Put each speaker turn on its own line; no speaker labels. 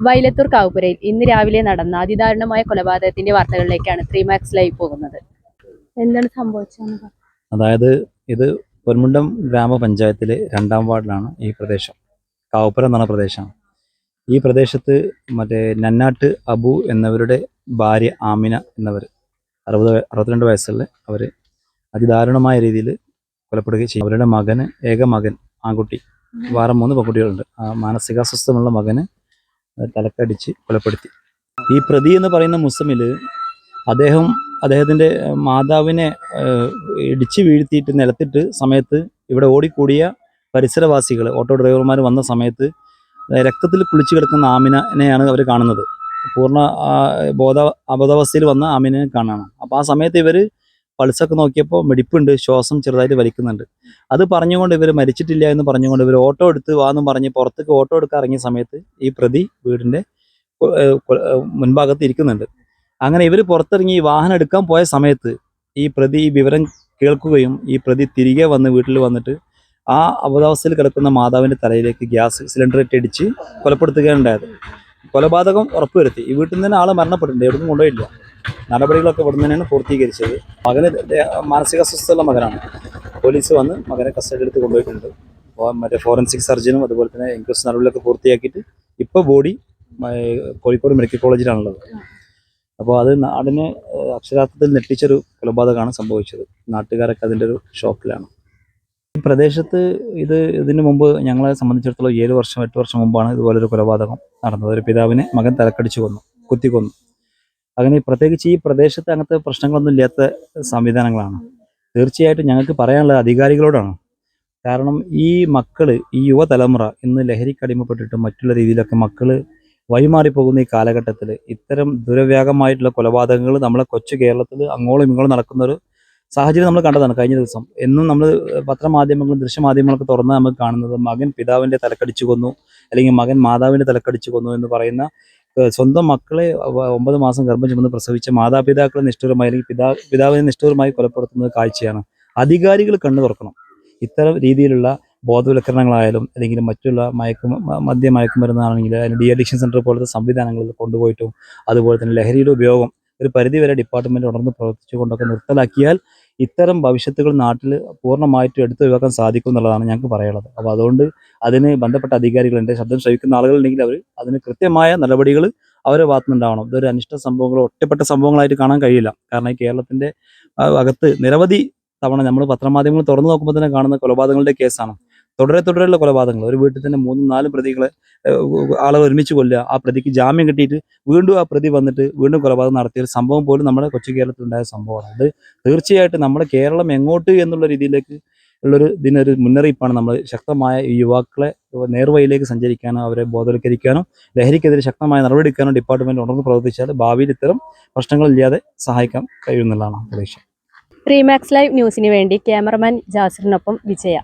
വൈലത്തൂർ കാവുപുരയിൽ ഇന്ന് രാവിലെ നടന്ന അതിദാരുണമായ കൊലപാതകത്തിന്റെ വാർത്തകളിലേക്കാണ് ത്രീ മാക്സ് ലൈവ് പോകുന്നത്. എന്താണ് സംഭവിച്ചത്
അതായത് ഇത് പൊന്മുണ്ടം ഗ്രാമപഞ്ചായത്തിലെ രണ്ടാം വാർഡിലാണ് ഈ പ്രദേശം. കാവുപുരം എന്ന പ്രദേശം പ്രദേശമാണ്. ഈ പ്രദേശത്ത് മറ്റേ നന്നാട്ട് അബു എന്നവരുടെ ഭാര്യ ആമിന എന്നവർ അറുപത് അറുപത്തിരണ്ട് വയസ്സുള്ള അവർ അതിദാരുണമായ രീതിയിൽ കൊലപ്പെടുകയും ചെയ്യും അവരുടെ മകന് ഏക മകൻ ആൺകുട്ടി വേറെ മൂന്ന് പെൺകുട്ടികളുണ്ട്. ആ മാനസികാസ്വസ്ഥമുള്ള മകന് തലക്കടിച്ച് കൊലപ്പെടുത്തി. ഈ പ്രതി എന്ന് പറയുന്ന മുസ്ലിമിൽ അദ്ദേഹം അദ്ദേഹത്തിന്റെ മാതാവിനെ ഇടിച്ചു വീഴ്ത്തിയിട്ട് നിലത്തിട്ട് സമയത്ത് ഇവിടെ ഓടിക്കൂടിയ പരിസരവാസികൾ ഓട്ടോ ഡ്രൈവർമാർ വന്ന സമയത്ത് രക്തത്തിൽ കുളിച്ചു കിടക്കുന്ന ആമിനെയാണ് അവർ കാണുന്നത്. പൂർണ ബോധ അബോധാവസ്ഥയിൽ വന്ന ആമിനെ കാണണം അപ്പോൾ ആ സമയത്ത് ഇവർ പൾസൊക്കെ നോക്കിയപ്പോൾ മെടിപ്പുണ്ട് ശ്വാസം ചെറുതായിട്ട് വലിക്കുന്നുണ്ട്. അത് പറഞ്ഞുകൊണ്ട് ഇവർ മരിച്ചിട്ടില്ല എന്ന് പറഞ്ഞുകൊണ്ട് ഇവർ ഓട്ടോ എടുത്ത് വാന്നും പറഞ്ഞ് പുറത്തേക്ക് ഓട്ടോ എടുക്കാൻ ഇറങ്ങിയ സമയത്ത് ഈ പ്രതി വീടിന്റെ മുൻഭാഗത്ത് ഇരിക്കുന്നുണ്ട്. അങ്ങനെ ഇവർ പുറത്തിറങ്ങി ഈ വാഹനം എടുക്കാൻ പോയ സമയത്ത് ഈ പ്രതി ഈ വിവരം കേൾക്കുകയും ഈ പ്രതി തിരികെ വന്ന് വീട്ടിൽ വന്നിട്ട് ആ അബോധാവസ്ഥയിൽ കിടക്കുന്ന മാതാവിന്റെ തലയിലേക്ക് ഗ്യാസ് സിലിണ്ടർ ഇട്ടടിച്ച് കൊലപ്പെടുത്തുകയാണ് ഉണ്ടായത്. കൊലപാതകം ഉറപ്പുവരുത്തി. ഈ വീട്ടിൽ നിന്ന് തന്നെ ആൾ മരണപ്പെട്ടിട്ടുണ്ട്. എവിടുന്നും കൊണ്ടുപോയില്ല നടപടികളൊക്കെ ഇവിടെ തന്നെയാണ് പൂർത്തീകരിച്ചത്. മകന് മാനസിക മാനസികാസ്വസ്ഥയുള്ള മകനാണ്. പോലീസ് വന്ന് മകനെ കസ്റ്റഡി എടുത്ത് കൊണ്ടുപോയിട്ടുണ്ട്. മറ്റേ ഫോറൻസിക് സർജനും അതുപോലെ തന്നെ ഇൻക്വസ്റ്റ് നടപടികളൊക്കെ പൂർത്തിയാക്കിയിട്ട് ഇപ്പോൾ ബോഡി കോഴിക്കോട് മെഡിക്കൽ കോളേജിലാണുള്ളത്. അപ്പോൾ അത് നാടിനെ അക്ഷരാർത്ഥത്തിൽ നെട്ടിച്ചൊരു കൊലപാതകമാണ് സംഭവിച്ചത്. നാട്ടുകാരൊക്കെ അതിന്റെ ഒരു ഷോക്കിലാണ്. ഈ പ്രദേശത്ത് ഇത് ഇതിനു മുമ്പ് ഞങ്ങളെ സംബന്ധിച്ചിടത്തോളം ഏഴ് വർഷം എട്ട് വർഷം മുമ്പാണ് ഇതുപോലൊരു കൊലപാതകം നടന്നത്. ഒരു പിതാവിനെ മകൻ തലക്കടിച്ചു കൊന്നു കുത്തിക്കൊന്നു. അങ്ങനെ പ്രത്യേകിച്ച് ഈ പ്രദേശത്ത് അങ്ങനത്തെ പ്രശ്നങ്ങളൊന്നും ഇല്ലാത്ത സംവിധാനങ്ങളാണ്. തീർച്ചയായിട്ടും ഞങ്ങൾക്ക് പറയാനുള്ളത് അധികാരികളോടാണ്. കാരണം ഈ മക്കൾ ഈ യുവതലമുറ ഇന്ന് ലഹരിക്ക് അടിമപ്പെട്ടിട്ട് മറ്റുള്ള രീതിയിലൊക്കെ മക്കൾ വഴിമാറിപ്പോകുന്ന ഈ കാലഘട്ടത്തിൽ ഇത്തരം ദുരവ്യാഗമായിട്ടുള്ള കൊലപാതകങ്ങൾ നമ്മളെ കൊച്ചു കേരളത്തിൽ അങ്ങോളം ഇങ്ങോളം നടക്കുന്ന ഒരു സാഹചര്യം നമ്മൾ കണ്ടതാണ് കഴിഞ്ഞ ദിവസം. എന്നും നമ്മൾ പത്രമാധ്യമങ്ങളും ദൃശ്യമാധ്യമങ്ങളൊക്കെ തുറന്ന് നമുക്ക് കാണുന്നത് മകൻ പിതാവിന്റെ തലക്കടിച്ചു കൊന്നു അല്ലെങ്കിൽ മകൻ മാതാവിന്റെ തലക്കടിച്ചു കൊന്നു എന്ന് പറയുന്ന സ്വന്തം മക്കളെ ഒമ്പത് മാസം ഗർഭം ചുമന്ന് പ്രസവിച്ച മാതാപിതാക്കളെ നിഷ്ഠൂരമായി അല്ലെങ്കിൽ പിതാ പിതാവിനെ നിഷ്ഠൂരമായി കൊലപ്പെടുത്തുന്നത് കാഴ്ചയാണ്. അധികാരികൾ കണ്ണു തുറക്കണം. ഇത്തരം രീതിയിലുള്ള ബോധവൽക്കരണങ്ങളായാലും അല്ലെങ്കിൽ മറ്റുള്ള മയക്കു മദ്യ മയക്കുമരുന്നാണെങ്കിൽ അതിന് ഡി അഡിക്ഷൻ സെന്റർ പോലത്തെ സംവിധാനങ്ങളിൽ കൊണ്ടുപോയിട്ടും അതുപോലെ തന്നെ ലഹരിയുടെ ഉപയോഗം ഒരു പരിധിവരെ ഡിപ്പാർട്ട്മെന്റ് ഉണർന്ന് പ്രവർത്തിച്ചുകൊണ്ടൊക്കെ നിർത്തലാക്കിയാൽ ഇത്തരം ഭവിഷ്യത്തുകൾ നാട്ടിൽ പൂർണമായിട്ടും എടുത്തു ഒഴിവാക്കാൻ സാധിക്കും എന്നുള്ളതാണ് ഞങ്ങൾക്ക് പറയാനുള്ളത്. അപ്പോൾ അതുകൊണ്ട് അതിന് ബന്ധപ്പെട്ട അധികാരികൾ എന്റെ ശബ്ദം ശ്രവിക്കുന്ന ആളുകളുണ്ടെങ്കിൽ അവർ അതിന് കൃത്യമായ നടപടികൾ അവരെ ഭാഗത്തുനിന്നുണ്ടാവണം. ഇതൊരു അനിഷ്ട സംഭവങ്ങളോ ഒറ്റപ്പെട്ട സംഭവങ്ങളായിട്ട് കാണാൻ കഴിയില്ല. കാരണം ഈ കേരളത്തിന്റെ അകത്ത് നിരവധി തവണ നമ്മൾ പത്രമാധ്യമങ്ങൾ തുറന്നു നോക്കുമ്പോൾ തന്നെ കാണുന്ന കൊലപാതകങ്ങളുടെ കേസാണ്. തുടരെ തുടരെയുള്ള കൊലപാതകങ്ങൾ. ഒരു വീട്ടിൽ തന്നെ മൂന്നും നാലും പ്രതികളെ ആളെ ഒരുമിച്ച് കൊല്ലുക ആ പ്രതിക്ക് ജാമ്യം കിട്ടിയിട്ട് വീണ്ടും ആ പ്രതി വന്നിട്ട് വീണ്ടും കൊലപാതകം നടത്തിയ ഒരു സംഭവം പോലും നമ്മുടെ കൊച്ചു കേരളത്തിലുണ്ടായ സംഭവമാണ്. അത് തീർച്ചയായിട്ടും നമ്മുടെ കേരളം എങ്ങോട്ട് എന്നുള്ള രീതിയിലേക്ക് ഉള്ളൊരു ഇതിനൊരു മുന്നറിയിപ്പാണ് നമ്മൾ ശക്തമായ ഈ യുവാക്കളെ നേർവഴിയിലേക്ക് സഞ്ചരിക്കാനോ അവരെ ബോധവൽക്കരിക്കാനോ ലഹരിക്കെതിരെ ശക്തമായ നടപടിയെടുക്കാനും ഡിപ്പാർട്ട്മെന്റ് ഉണർന്ന് പ്രവർത്തിച്ചാൽ ഭാവിയിൽ ഇത്തരം പ്രശ്നങ്ങളില്ലാതെ സഹായിക്കാൻ കഴിയുമെന്നുള്ളതാണ് പ്രതീക്ഷ.
റീമാക്സ് മാക്സ് ലൈവ് ന്യൂസിന് വേണ്ടി ക്യാമറമാൻ ജാസിറിനൊപ്പം വിജയ.